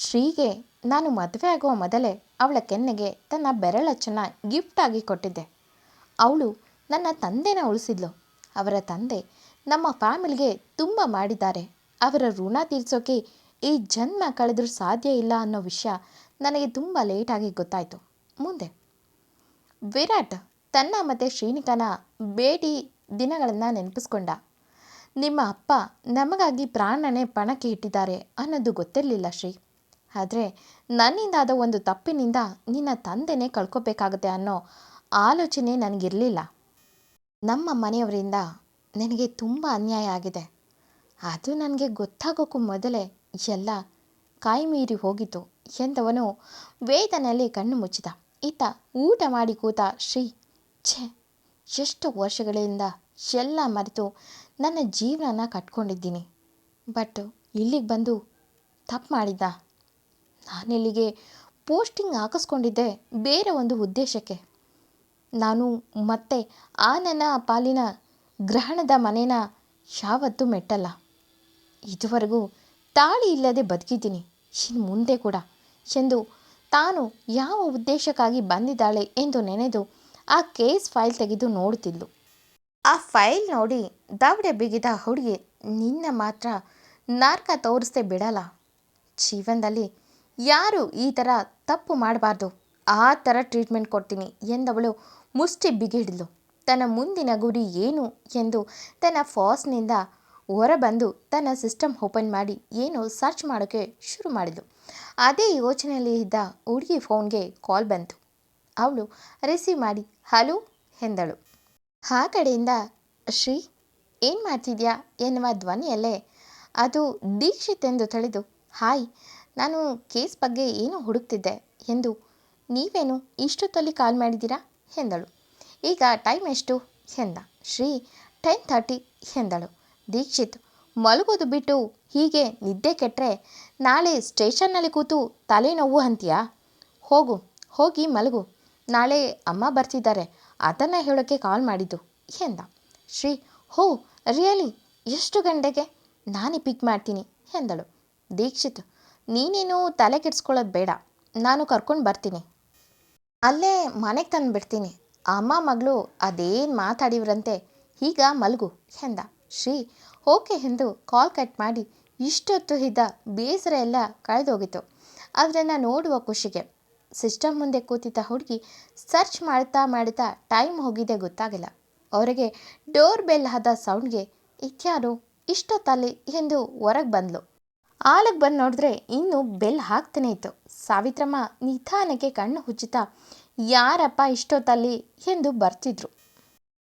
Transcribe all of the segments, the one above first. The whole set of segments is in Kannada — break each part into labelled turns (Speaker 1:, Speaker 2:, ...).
Speaker 1: ಶ್ರೀಗೆ, ನಾನು ಮದುವೆ ಆಗುವ ಮೊದಲೇ ಅವಳ ಕೆನ್ನೆಗೆ ತನ್ನ ಬೆರಳಚ್ಚನ್ನು ಗಿಫ್ಟಾಗಿ ಕೊಟ್ಟಿದ್ದೆ. ಅವಳು ನನ್ನ ತಂದೆನ ಉಳಿಸಿದ್ಲು. ಅವರ ತಂದೆ ನಮ್ಮ ಫ್ಯಾಮಿಲಿಗೆ ತುಂಬ ಮಾಡಿದ್ದಾರೆ. ಅವರ ಋಣ ತೀರಿಸೋಕೆ ಈ ಜನ್ಮ ಕಳೆದರೂ ಸಾಧ್ಯ ಇಲ್ಲ ಅನ್ನೋ ವಿಷಯ ನನಗೆ ತುಂಬ ಲೇಟಾಗಿ ಗೊತ್ತಾಯಿತು. ಮುಂದೆ. ವಿರಾಟ್ ತನ್ನ ಮತ್ತು ಶ್ರೀನಿಕನ ಭೇಟಿ ದಿನಗಳನ್ನು ನೆನಪಿಸ್ಕೊಂಡ. ನಿಮ್ಮ ಅಪ್ಪ ನಮಗಾಗಿ ಪ್ರಾಣನೇ ಪಣಕ್ಕೆ ಇಟ್ಟಿದ್ದಾರೆ ಅನ್ನೋದು ಗೊತ್ತಿರಲಿಲ್ಲ ಶ್ರೀ. ಆದರೆ ನನ್ನಿಂದಾದ ಒಂದು ತಪ್ಪಿನಿಂದ ನಿನ್ನ ತಂದೆನೇ ಕಳ್ಕೊಬೇಕಾಗುತ್ತೆ ಅನ್ನೋ ಆಲೋಚನೆ ನನಗಿರಲಿಲ್ಲ. ನಮ್ಮ ಮನೆಯವರಿಂದ ನನಗೆ ತುಂಬ ಅನ್ಯಾಯ ಆಗಿದೆ. ಅದು ನನಗೆ ಗೊತ್ತಾಗೋಕ್ಕೂ ಮೊದಲೇ ಎಲ್ಲ ಕಾಯಿಮೀರಿ ಹೋಗಿತ್ತು ಎಂದವನು ವೇದನೆಯಲ್ಲಿ ಕಣ್ಣು ಮುಚ್ಚಿದ. ಈತ ಊಟ ಮಾಡಿ ಕೂತ, ಶ್ರೀ, ಛೆ, ಎಷ್ಟು ವರ್ಷಗಳಿಂದ ಎಲ್ಲ ಮರೆತು ನನ್ನ ಜೀವನನ ಕಟ್ಕೊಂಡಿದ್ದೀನಿ. ಬಟ್ ಇಲ್ಲಿಗೆ ಬಂದು ತಪ್ಪು ಮಾಡಿದ್ದ. ನಾನಿಲ್ಲಿಗೆ ಪೋಸ್ಟಿಂಗ್ ಹಾಕಿಸ್ಕೊಂಡಿದ್ದೆ ಬೇರೆ ಒಂದು ಉದ್ದೇಶಕ್ಕೆ. ನಾನು ಮತ್ತೆ ಆ ನನ್ನ ಪಾಲಿನ ಗ್ರಹಣದ ಮನೇನ ಯಾವತ್ತೂ ಮೆಟ್ಟಲ್ಲ. ಇದುವರೆಗೂ ತಾಳಿ ಇಲ್ಲದೆ ಬದುಕಿದ್ದೀನಿ, ಇನ್ನು ಮುಂದೆ ಕೂಡ ಎಂದು ತಾನು ಯಾವ ಉದ್ದೇಶಕ್ಕಾಗಿ ಬಂದಿದ್ದಾಳೆ ಎಂದು ನೆನೆದು ಆ ಕೇಸ್ ಫೈಲ್ ತೆಗೆದು ನೋಡುತ್ತಿದ್ಲು. ಆ ಫೈಲ್ ನೋಡಿ ದಾವಡೆ ಬಿಗಿದ ಹುಡುಗಿ ನಿನ್ನ ಮಾತ್ರ ನಾರ್ಕ ತೋರಿಸ್ದೆ ಬಿಡಲ್ಲ. ಜೀವನದಲ್ಲಿ ಯಾರು ಈ ಥರ ತಪ್ಪು ಮಾಡಬಾರ್ದು? ಆ ಥರ ಟ್ರೀಟ್ಮೆಂಟ್ ಕೊಡ್ತೀನಿ ಎಂದವಳು ಮುಷ್ಟಿ ಬಿಗಿಡಿದ್ಲು. ತನ್ನ ಮುಂದಿನ ಗುರಿ ಏನು ಎಂದು ತನ್ನ ಫಾಸ್ನಿಂದ ಹೊರಬಂದು ತನ್ನ ಸಿಸ್ಟಮ್ ಓಪನ್ ಮಾಡಿ ಏನು ಸರ್ಚ್ ಮಾಡೋಕ್ಕೆ ಶುರು ಮಾಡಿದ್ಲು. ಅದೇ ಯೋಚನೆಯಲ್ಲಿ ಇದ್ದ ಹುಡುಗಿ ಫೋನ್ಗೆ ಕಾಲ್ ಬಂತು. ಅವಳು ರಿಸೀವ್ ಮಾಡಿ ಹಲೋ ಎಂದಳು. ಆ ಕಡೆಯಿಂದ, ಶ್ರೀ, ಏನು ಮಾಡ್ತಿದ್ಯಾ? ಎನ್ನುವ ಧ್ವನಿಯಲ್ಲೇ ಅದು ದೀಕ್ಷಿತ್ ಎಂದು ತಳೆದು ಹಾಯ್ ನಾನು ಕೇಸ್ ಬಗ್ಗೆ ಏನೋ ಹುಡುಕ್ತಿದ್ದೆ ಎಂದು, ನೀವೇನು ಇಷ್ಟೊತ್ತಲ್ಲಿ ಕಾಲ್ ಮಾಡಿದ್ದೀರಾ ಎಂದಳು. ಈಗ ಟೈಮ್ ಎಷ್ಟು ಎಂದ. ಶ್ರೀ ಟೆನ್ ಥರ್ಟಿ ಎಂದಳು. ದೀಕ್ಷಿತ್, ಮಲಗೋದು ಬಿಟ್ಟು ಹೀಗೆ ನಿದ್ದೆ ಕೆಟ್ಟರೆ ನಾಳೆ ಸ್ಟೇಷನ್ನಲ್ಲಿ ಕೂತು ತಲೆನೋವು ಅಂತೀಯಾ? ಹೋಗು, ಹೋಗಿ ಮಲಗು. ನಾಳೆ ಅಮ್ಮ ಬರ್ತಿದ್ದಾರೆ, ಅದನ್ನು ಹೇಳೋಕ್ಕೆ ಕಾಲ್ ಮಾಡಿದ್ದು ಎಂದ. ಶ್ರೀ, ಹೋ, ರಿಯಲಿ, ಎಷ್ಟು ಗಂಟೆಗೆ? ನಾನೇ ಪಿಕ್ ಮಾಡ್ತೀನಿ ಎಂದಳು. ದೀಕ್ಷಿತ್ ನೀನೇನು ತಲೆ ಕೆಡಿಸ್ಕೊಳ್ಳೋದು ಬೇಡ. ನಾನು ಕರ್ಕೊಂಡು ಬರ್ತೀನಿ. ಅಲ್ಲೇ ಮನೆಗೆ ತಂದುಬಿಡ್ತೀನಿ. ಅಮ್ಮ ಮಗಳು ಅದೇನು ಮಾತಾಡಿವ್ರಂತೆ? ಈಗ ಮಲಗು ಎಂದ. ಶ್ರೀ, ಓಕೆ ಎಂದು ಕಾಲ್ ಕಟ್ ಮಾಡಿ ಇಷ್ಟೊತ್ತು ಇದ್ದ ಬೇಸರ ಎಲ್ಲ ಕಳೆದೋಗಿತ್ತು. ಅದನ್ನು ನೋಡುವ ಖುಷಿಗೆ. ಸಿಸ್ಟಮ್ ಮುಂದೆ ಕೂತಿದ್ದ ಹುಡುಗಿ ಸರ್ಚ್ ಮಾಡ್ತಾ ಮಾಡ್ತಾ ಟೈಮ್ ಹೋಗಿದೆ ಗೊತ್ತಾಗಿಲ್ಲ. ಅವರಿಗೆ ಡೋರ್ ಬೆಲ್ ಆದ ಸೌಂಡ್ಗೆ ಇತ್ಯಾರು ಇಷ್ಟೊತ್ತಲ್ಲಿ ಎಂದು ಹೊರಗೆ ಬಂದ್ಲು. ಆಳಕ್ಕೆ ಬಂದು ನೋಡಿದ್ರೆ ಇನ್ನೂ ಬೆಲ್ ಹಾಕ್ತಾನೆ ಇತ್ತು. ಸಾವಿತ್ರಮ್ಮ ನಿಧಾನಕ್ಕೆ ಕಣ್ಣು ಹುಚ್ಚುತ್ತಾ, ಯಾರಪ್ಪ ಇಷ್ಟೊತ್ತಲ್ಲಿ? ಎಂದು ಬರ್ತಿದ್ರು.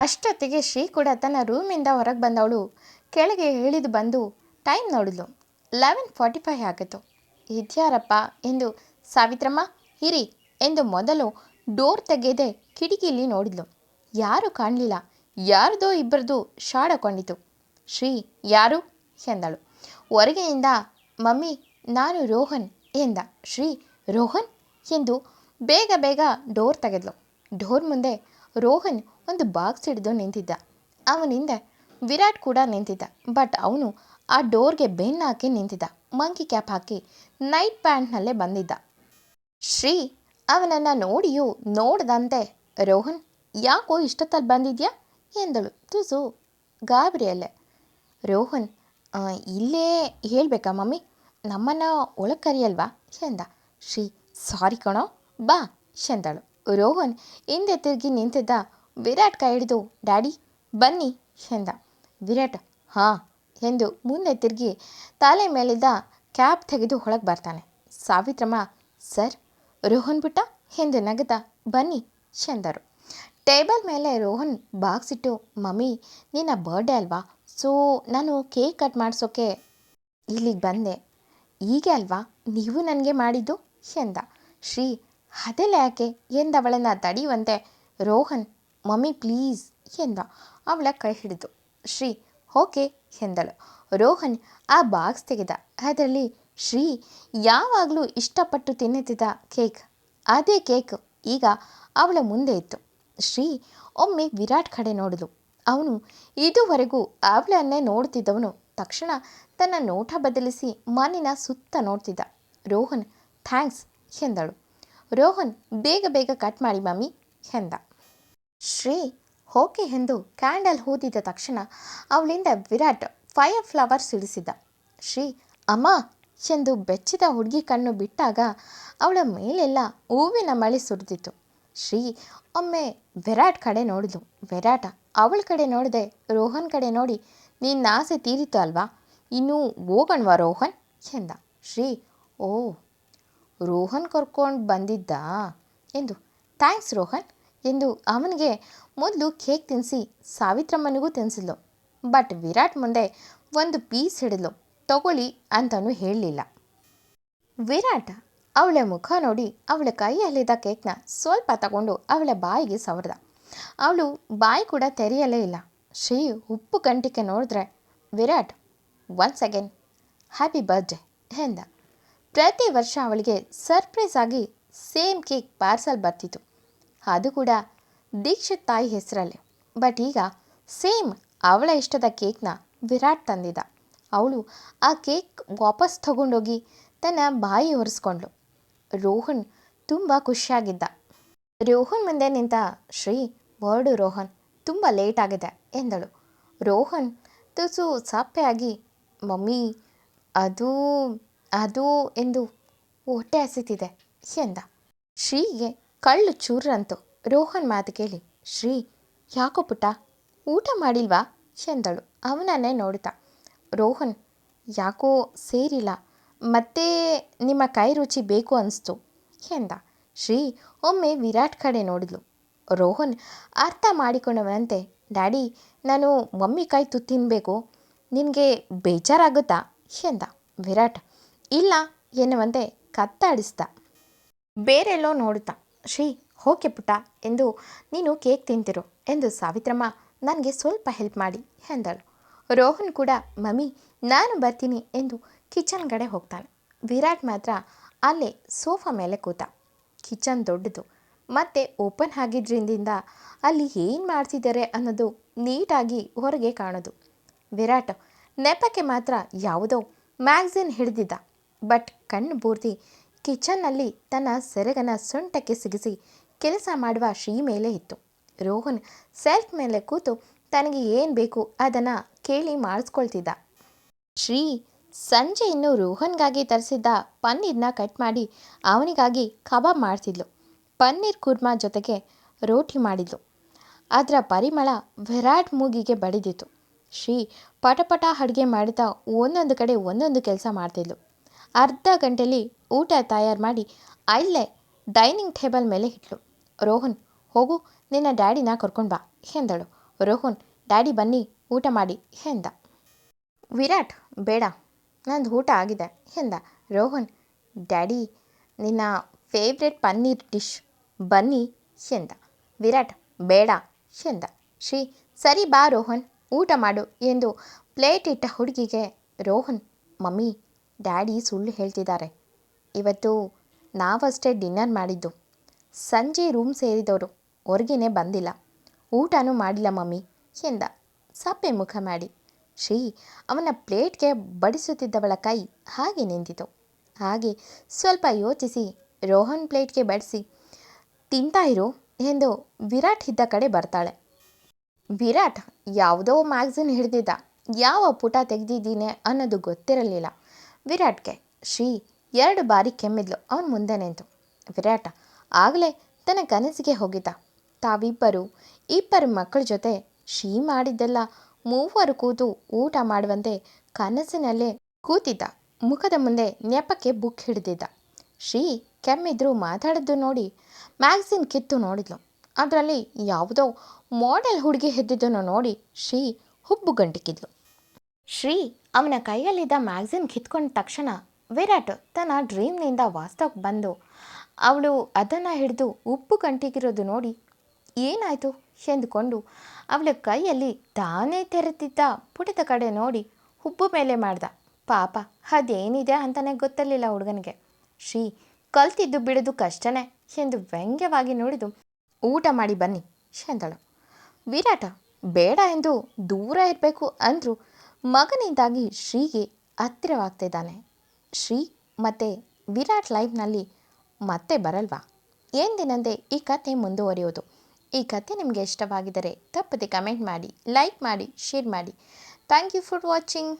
Speaker 1: ಅಷ್ಟೊತ್ತಿಗೆ ಶ್ರೀ ಕೂಡ ತನ್ನ ರೂಮಿಂದ ಹೊರಗೆ ಬಂದವಳು. ಕೆಳಗೆ ಇಳಿದು ಬಂದು ಟೈಮ್ ನೋಡಿದ್ಲು. ಲೆವೆನ್ ಫಾರ್ಟಿ ಫೈವ್ ಆಗಿತ್ತು. ಇದ್ಯಾರಪ್ಪ? ಎಂದು, ಸಾವಿತ್ರಮ್ಮ, ಇರಿ ಎಂದು ಮೊದಲು ಡೋರ್ ತೆಗೆಯದೆ ಕಿಟಕಿಯಲ್ಲಿ ನೋಡಿದ್ಲು. ಯಾರೂ ಕಾಣಲಿಲ್ಲ. ಯಾರ್ದೋ ಇಬ್ಬರದು ಶಾಡ್ ಹಾಕೊಂಡಿತು ಶ್ರೀ, ಯಾರು? ಎಂದಳು. ಹೊರಗೆಯಿಂದ ಮಮ್ಮಿ ನಾನು ರೋಹನ್ ಎಂದ. ಶ್ರೀ ರೋಹನ್ ಎಂದು ಬೇಗ ಬೇಗ ಡೋರ್ ತೆಗೆದ್ಲು. ಡೋರ್ ಮುಂದೆ ರೋಹನ್ ಒಂದು ಬಾಕ್ಸ್ ಹಿಡಿದು ನಿಂತಿದ್ದ. ಅವನಿಂದ ವಿರಾಟ್ ಕೂಡ ನಿಂತಿದ್ದ. ಬಟ್ ಅವನು ಆ ಡೋರ್ಗೆ ಬೆನ್ನು ಹಾಕಿ ನಿಂತಿದ್ದ. ಮಂಕಿ ಕ್ಯಾಪ್ ಹಾಕಿ ನೈಟ್ ಪ್ಯಾಂಟ್ನಲ್ಲೇ ಬಂದಿದ್ದ. ಶ್ರೀ ಅವನನ್ನು ನೋಡಿಯೂ ನೋಡದಂತೆ ರೋಹನ್ ಯಾಕೋ ಇಷ್ಟೊತ್ತಲ್ಲಿ ಬಂದಿದ್ಯಾ? ಎಂದಳು. ತುಸು ಗಾಬರಿಯಲ್ಲೇ. ರೋಹನ್ "ಆ, ಇಲ್ಲೇ ಹೇಳಬೇಕಾ ಮಮ್ಮಿ? ನಮ್ಮನ್ನು ಒಳಗೆ ಕರಿಯಲ್ವಾ ಎಂದ. ಶ್ರೀ ಸಾರಿ ಕಣೋ, ಬಾ, ಎಂದಳು. ರೋಹನ್ ಹಿಂದೆ ತಿರುಗಿ ನಿಂತಿದ್ದ ವಿರಾಟ್ ಕೈ ಹಿಡಿದು, ಡ್ಯಾಡಿ, ಬನ್ನಿ, ಎಂದ. ವಿರಾಟ್, ಹಾಂ, ಎಂದು ಮುಂದೆ ತಿರುಗಿ ತಲೆ ಮೇಲಿದ್ದ ಕ್ಯಾಬ್ ತೆಗೆದು ಒಳಗೆ ಬರ್ತಾನೆ. ಸಾವಿತ್ರಮ್ಮ, ಸರ್, ರೋಹನ್ ಬಿಟ್ಟ ಎಂದು ನಗದ ಬನ್ನಿ, ಎಂದರು. ಟೇಬಲ್ ಮೇಲೆ ರೋಹನ್ ಬಾಕ್ಸ್ ಇಟ್ಟು, ಮಮ್ಮಿ, ನಿನ್ನ ಬರ್ಡೇ ಅಲ್ವಾ? ಸೊ, ನಾನು ಕೇಕ್ ಕಟ್ ಮಾಡಿಸೋಕ್ಕೆ ಇಲ್ಲಿಗೆ ಬಂದೆ. ಹೀಗೆ ಅಲ್ವಾ? ನೀವು ನನಗೆ ಮಾಡಿದ್ದು? ಎಂದ. ಶ್ರೀ, ಅದೆಲ್ಲ ಯಾಕೆ? ಎಂದವಳನ್ನು ತಡೆಯುವಂತೆ ರೋಹನ್, ಮಮ್ಮಿ ಪ್ಲೀಸ್ ಎಂದ. ಅವಳ ಕೈ ಹಿಡಿದು. ಶ್ರೀ, ಓಕೆ ಎಂದಳು. ರೋಹನ್ ಆ ಬಾಕ್ಸ್ ತೆಗೆದ. ಅದರಲ್ಲಿ, ಶ್ರೀ, ಯಾವಾಗಲೂ ಇಷ್ಟಪಟ್ಟು ತಿನ್ನುತ್ತಿದ್ದ ಕೇಕ್. ಅದೇ ಕೇಕ್ ಈಗ ಅವಳ ಮುಂದೆ ಇತ್ತು. ಶ್ರೀ, ಒಮ್ಮೆ ವಿರಾಟ್ ಕಡೆ ನೋಡಲು ಅವನು ಇದುವರೆಗೂ ಅವಳನ್ನೇ ನೋಡ್ತಿದ್ದವನು ತಕ್ಷಣ ತನ್ನ ನೋಟ ಬದಲಿಸಿ ಮನಿನ ಸುತ್ತ ನೋಡ್ತಿದ್ದ. ರೋಹನ್, ಥ್ಯಾಂಕ್ಸ್, ಎಂದಳು. ರೋಹನ್, ಬೇಗ ಬೇಗ ಕಟ್ ಮಾಡಿ ಮಮ್ಮಿ, ಎಂದ. ಶ್ರೀ, ಓಕೆ, ಎಂದು ಕ್ಯಾಂಡಲ್ ಹೂದಿದ ತಕ್ಷಣ ಅವಳಿಂದ ವಿರಾಟ್ ಫೈರ್ ಫ್ಲವರ್ ಸಿಡಿಸಿದ್ದ ಶ್ರೀ, ಅಮ್ಮ, ಎಂದು ಬೆಚ್ಚಿದ ಹುಡುಗಿ ಕಣ್ಣು ಬಿಟ್ಟಾಗ ಅವಳ ಮೇಲೆಲ್ಲ ಹೂವಿನ ಮಳೆ ಸುರಿದಿತ್ತು. ಶ್ರೀ, ಒಮ್ಮೆ ವಿರಾಟ್ ಕಡೆ ನೋಡಿದ್ಲು. ವಿರಾಟ ಅವಳ ಕಡೆ ನೋಡದೆ ರೋಹನ್ ಕಡೆ ನೋಡಿ ನಿನ್ನ ಆಸೆ ತೀರಿತು ಅಲ್ವಾ? ಇನ್ನೂ ಹೋಗಣ್ವ ರೋಹನ್? ಎಂದ. ಶ್ರೀ, ಓ, ರೋಹನ್ ಕರ್ಕೊಂಡು ಬಂದಿದ್ದಾ? ಎಂದು. ಥ್ಯಾಂಕ್ಸ್ ರೋಹನ್ ಎಂದು ಅವನಿಗೆ ಮೊದಲು ಕೇಕ್ ತಿನ್ನಿಸಿ ಸಾವಿತ್ರಮ್ಮನಿಗೂ ತಿನ್ನಿಸಿದ್ಲು ಬಟ್ ವಿರಾಟ್ ಮುಂದೆ ಒಂದು ಪೀಸ್ ಹಿಡಿದ್ಲು. ತಗೊಳ್ಳಿ ಅಂತಲೂ ಹೇಳಲಿಲ್ಲ. ವಿರಾಟ್ ಅವಳ ಮುಖ ನೋಡಿ ಅವಳ ಕೈಯಲ್ಲಿದ್ದ ಕೇಕ್ನ ಸ್ವಲ್ಪ ತಗೊಂಡು ಅವಳ ಬಾಯಿಗೆ ಸವರ್ದ. ಅವಳು ಬಾಯಿ ಕೂಡ ತೆರೆಯಲೇ ಇಲ್ಲ. ಶ್ರೀ ಉಪ್ಪು ಗಂಟಿಕೆ ನೋಡಿದ್ರೆ Virat once again happy birthday ಎಂದ. ಪ್ರತಿ ವರ್ಷ ಅವಳಿಗೆ ಸರ್ಪ್ರೈಸ್ ಆಗಿ ಸೇಮ್ ಕೇಕ್ ಪಾರ್ಸಲ್ ಬರ್ತಿತ್ತು. ಅದು ಕೂಡ ದೀಕ್ಷಿತ್ ತಾಯಿ ಹೆಸರಲ್ಲಿ. ಬಟ್ ಈಗ ಸೇಮ್ ಅವಳ ಇಷ್ಟದ ಕೇಕ್ನ ವಿರಾಟ್ ತಂದಿದ್ದ. ಅವಳು ಆ ಕೇಕ್ ವಾಪಸ್ ತಗೊಂಡೋಗಿ ತನ್ನ ಬಾಯಿ ಒರೆಸ್ಕೊಂಡ್ಳು. ರೋಹನ್ ತುಂಬ ಖುಷಿಯಾಗಿದ್ದ. ರೋಹನ್ ಮುಂದೆ ನಿಂತ ಶ್ರೀ ವರ್ಡು ರೋಹನ್ ತುಂಬ ಲೇಟ್ ಆಗಿದೆ ಎಂದಳು. ರೋಹನ್ ತುಸು ಸಪ್ಪೆಯಾಗಿ ಮಮ್ಮಿ, ಅದು ಅದು ಎಂದು ಹೊಟ್ಟೆ ಹಸಿತಿದೆ ಎಂದ. ಶ್ರೀಗೆ ಕಳ್ಳು ಚೂರ್ರಂತು. ರೋಹನ್ ಮಾತು ಕೇಳಿ, ಶ್ರೀ, ಯಾಕೋ ಪುಟ್ಟ? ಊಟ ಮಾಡಿಲ್ವಾ? ಎಂದಳು. ಅವನನ್ನೇ ನೋಡ್ತಾ ರೋಹನ್, ಯಾಕೋ ಸೇರಿಲ್ಲ. ಮತ್ತೆ ನಿಮ್ಮ ಕೈ ರುಚಿ ಬೇಕು ಅನಿಸ್ತು ಎಂದ. ಶ್ರೀ ಒಮ್ಮೆ ವಿರಾಟ್ ಕಡೆ ನೋಡಿದ್ಲು. ರೋಹನ್ ಅರ್ಥ ಮಾಡಿಕೊಂಡವನಂತೆ. ಡ್ಯಾಡಿ, ನಾನು ಮಮ್ಮಿ ಕೈ ತುತ್ತು ತಿನ್ನಬೇಕು ನಿನಗೆ ಬೇಜಾರಾಗುತ್ತಾ? ಎಂದ, ವಿರಾಟ್, ಇಲ್ಲ, ಎನ್ನುವಂತೆ ಕತ್ತಾಡಿಸ್ದ. ಬೇರೆಲ್ಲೋ ನೋಡುತ್ತಾ? ಶ್ರೀ, ಹೋಕೆ ಪುಟ್ಟ, ಎಂದು ನೀನು ಕೇಕ್ ತಿಂತಿರು ಎಂದು ಸಾವಿತ್ರಮ್ಮ ನನಗೆ ಸ್ವಲ್ಪ ಹೆಲ್ಪ್ ಮಾಡಿ ಎಂದಳು. ರೋಹನ್ ಕೂಡ ಮಮ್ಮಿ, ನಾನು ಬರ್ತೀನಿ ಎಂದು ಕಿಚನ್ ಕಡೆ ಹೋಗ್ತಾನೆ ವಿರಾಟ್ ಮಾತ್ರ ಅಲ್ಲೇ ಸೋಫಾ ಮೇಲೆ ಕೂತ. ಕಿಚನ್ ದೊಡ್ಡದು ಮತ್ತು ಓಪನ್ ಆಗಿದ್ದರಿಂದ ಅಲ್ಲಿ ಏನು ಮಾಡ್ತಿದ್ದಾರೆ ಅನ್ನೋದು ನೀಟಾಗಿ ಹೊರಗೆ ಕಾಣೋದು. ವಿರಾಟ್, ನೆಪಕ್ಕೆ ಮಾತ್ರ ಯಾವುದೋ ಮ್ಯಾಗ್ಝಿನ್ ಹಿಡಿದಿದ್ದ. ಬಟ್ ಕಣ್ಣು ಪೂರ್ತಿ ಕಿಚನ್ನಲ್ಲಿ ತನ್ನ ಸೆರಗನ ಸೊಂಟಕ್ಕೆ ಸಿಗಿಸಿ ಕೆಲಸ ಮಾಡುವ ಶ್ರೀ ಮೇಲೆ ಇತ್ತು. ರೋಹನ್ ಸೆಲ್ಫ್ ಮೇಲೆ ಕೂತು ತನಗೆ ಏನು ಬೇಕು ಅದನ್ನು ಕೇಳಿ ಮಾಡಿಸ್ಕೊಳ್ತಿದ್ದ. ಶ್ರೀ ಸಂಜೆ ರೋಹನ್ಗಾಗಿ ತರಿಸಿದ್ದ ಪನ್ನೀರ್ನ ಕಟ್ ಮಾಡಿ ಅವನಿಗಾಗಿ ಕಬಾಬ್ ಮಾಡ್ತಿದ್ಲು. ಪನ್ನೀರ್ ಕುರ್ಮಾ ಜೊತೆಗೆ ರೋಟಿ ಮಾಡಿದ್ಲು. ಅದರ ಪರಿಮಳ ವಿರಾಟ್ ಮೂಗಿಗೆ ಬಡಿದಿತ್ತು. ಶ್ರೀ ಪಟಪಟ ಅಡುಗೆ ಮಾಡುತ್ತಾ ಒಂದೊಂದು ಕಡೆ ಒಂದೊಂದು ಕೆಲಸ ಮಾಡ್ತಿದ್ಲು. ಅರ್ಧ ಗಂಟೆಯಲ್ಲಿ ಊಟ ತಯಾರು ಮಾಡಿ ಅಲ್ಲೇ ಡೈನಿಂಗ್ ಟೇಬಲ್ ಮೇಲೆ ಇಟ್ಲು. ರೋಹನ್, ಹೋಗು, ನಿನ್ನ ಡ್ಯಾಡಿನ ಕರ್ಕೊಂಡು ಬಾ, ಎಂದಳು. ರೋಹನ್, ಡ್ಯಾಡಿ ಬನ್ನಿ, ಊಟ ಮಾಡಿ, ಎಂದ. ವಿರಾಟ್, ಬೇಡ, ನಂದು ಊಟ ಆಗಿದೆ, ಎಂದ. ರೋಹನ್, ಡ್ಯಾಡಿ, ನಿನ್ನ ಫೇವ್ರೆಟ್ ಪನ್ನೀರ್ ಡಿಶ್ ಬನ್ನಿ ಎಂದ ವಿರಾಟ್, ಬೇಡ ಎಂದ ಶ್ರೀ ಸರಿ ಬಾ ರೋಹನ್, ಊಟ ಮಾಡು ಎಂದು ಪ್ಲೇಟ್ ಇಟ್ಟ ಹುಡುಗಿಗೆ ರೋಹನ್, ಮಮ್ಮಿ, ಡ್ಯಾಡಿ ಸುಳ್ಳು ಹೇಳ್ತಿದ್ದಾರೆ. ಇವತ್ತು ನಾವಷ್ಟೇ ಡಿನ್ನರ್ ಮಾಡಿದ್ದು. ಸಂಜೆ ರೂಮ್ ಸೇರಿದವರು, ಹೊರಗೇನೆ ಬಂದಿಲ್ಲ. ಊಟನೂ ಮಾಡಿಲ್ಲ ಮಮ್ಮಿ ಎಂದ ಸಪ್ಪೆ ಮುಖ ಮಾಡಿ. ಶ್ರೀ ಅವನ ಪ್ಲೇಟ್ಗೆ ಬಡಿಸುತ್ತಿದ್ದವಳ ಕೈ ಹಾಗೆ ನಿಂತಿತು. ಹಾಗೆ ಸ್ವಲ್ಪ ಯೋಚಿಸಿ ರೋಹನ್ ಪ್ಲೇಟ್ಗೆ ಬಡಿಸಿ ತಿಂತಾ ಇರು ಎಂದು ವಿರಾಟ್ ಇದ್ದ ಕಡೆ ಬರ್ತಾಳೆ. ವಿರಾಟ್ ಯಾವುದೋ ಮ್ಯಾಗ್ಝಿನ್ ಹಿಡಿದಿದ್ದ. ಯಾವ ಪುಟ ತೆಗೆದಿದ್ದೀನಿ ಅನ್ನೋದು ಗೊತ್ತಿರಲಿಲ್ಲ. ವಿರಾಟ್ಗೆ, ಶ್ರೀ, ಎರಡು ಬಾರಿ ಕೆಮ್ಮಿದ್ಲು, ಅವನ ಮುಂದೆ ನಿಂತು. ವಿರಾಟ್ ಆಗಲೇ ತನ್ನ ಕನಸಿಗೆ ಹೋಗಿದ್ದ. ತಾವಿಬ್ಬರು, ಇಬ್ಬರು ಮಕ್ಕಳ ಜೊತೆ ಶ್ರೀ ಮಾಡಿದ್ದೆಲ್ಲ ಮೂವರು ಕೂತು ಊಟ ಮಾಡುವಂತೆ ಕನಸಿನಲ್ಲೇ ಕೂತಿದ್ದ. ಮುಖದ ಮುಂದೆ ನೆಪಕ್ಕೆ ಬುಕ್ ಹಿಡಿದಿದ್ದ. ಶ್ರೀ ಕೆಮ್ಮಿದ್ರು ಮಾತಾಡಿದ್ದು ನೋಡಿ ಮ್ಯಾಗ್ಝಿನ್ ಕಿತ್ತು ನೋಡಿದ್ಲು. ಅದರಲ್ಲಿ ಯಾವುದೋ ಮಾಡೆಲ್ ಹುಡುಗಿ ಎದ್ದಿದ್ದನ್ನು ನೋಡಿ ಶ್ರೀ ಹುಬ್ಬು ಗಂಟಿಕಿದ್ಲು. ಶ್ರೀ ಅವನ ಕೈಯಲ್ಲಿದ್ದ ಮ್ಯಾಗ್ಝಿನ್ ಕಿತ್ಕೊಂಡ ತಕ್ಷಣ ವಿರಾಟ್ ತನ್ನ ಡ್ರೀಮ್ನಿಂದ ವಾಸ್ತವಕ್ಕೆ ಬಂದು ಅವಳು ಅದನ್ನು ಹಿಡಿದು ಉಪ್ಪು ಗಂಟಿಗಿರೋದು ನೋಡಿ ಏನಾಯಿತು ಎಂದುಕೊಂಡು ಅವಳ ಕೈಯಲ್ಲಿ ತಾನೇ ತೆರೆದಿದ್ದ ಪುಟದ ಕಡೆ ನೋಡಿ ಉಪ್ಪು ಮೇಲೆ ಮಾಡ್ದ. ಪಾಪ ಅದೇನಿದೆ ಅಂತಲೇ ಗೊತ್ತಿರಲಿಲ್ಲ ಹುಡುಗನಿಗೆ. ಶ್ರೀ ಕಲ್ತಿದ್ದು ಬಿಡೋದು ಕಷ್ಟನೇ ಎಂದು ವ್ಯಂಗ್ಯವಾಗಿ ನೋಡಿದು ಊಟ ಮಾಡಿ ಬನ್ನಿ ಎಂದಳು ವಿರಾಟ, ಬೇಡ ಎಂದು ದೂರ ಇರಬೇಕು ಅಂದರೂ ಮಗನಿಂದಾಗಿ ಶ್ರೀಗೆ ಹತ್ತಿರವಾಗ್ತಿದ್ದಾನೆ. ಶ್ರೀ ಮತ್ತೆ ವಿರಾಟ್ ಲೈಫ್ನಲ್ಲಿ ಮತ್ತೆ ಬರಲ್ವಾ? ಎಂದಿನಂತೆ ಈ ಕತೆ ಮುಂದುವರಿಯೋದು. ಈ ಕತೆ ನಿಮಗೆ ಇಷ್ಟವಾಗಿದ್ದರೆ ತಪ್ಪದೆ ಕಮೆಂಟ್ ಮಾಡಿ, ಲೈಕ್ ಮಾಡಿ, ಶೇರ್ ಮಾಡಿ. Thank you for watching.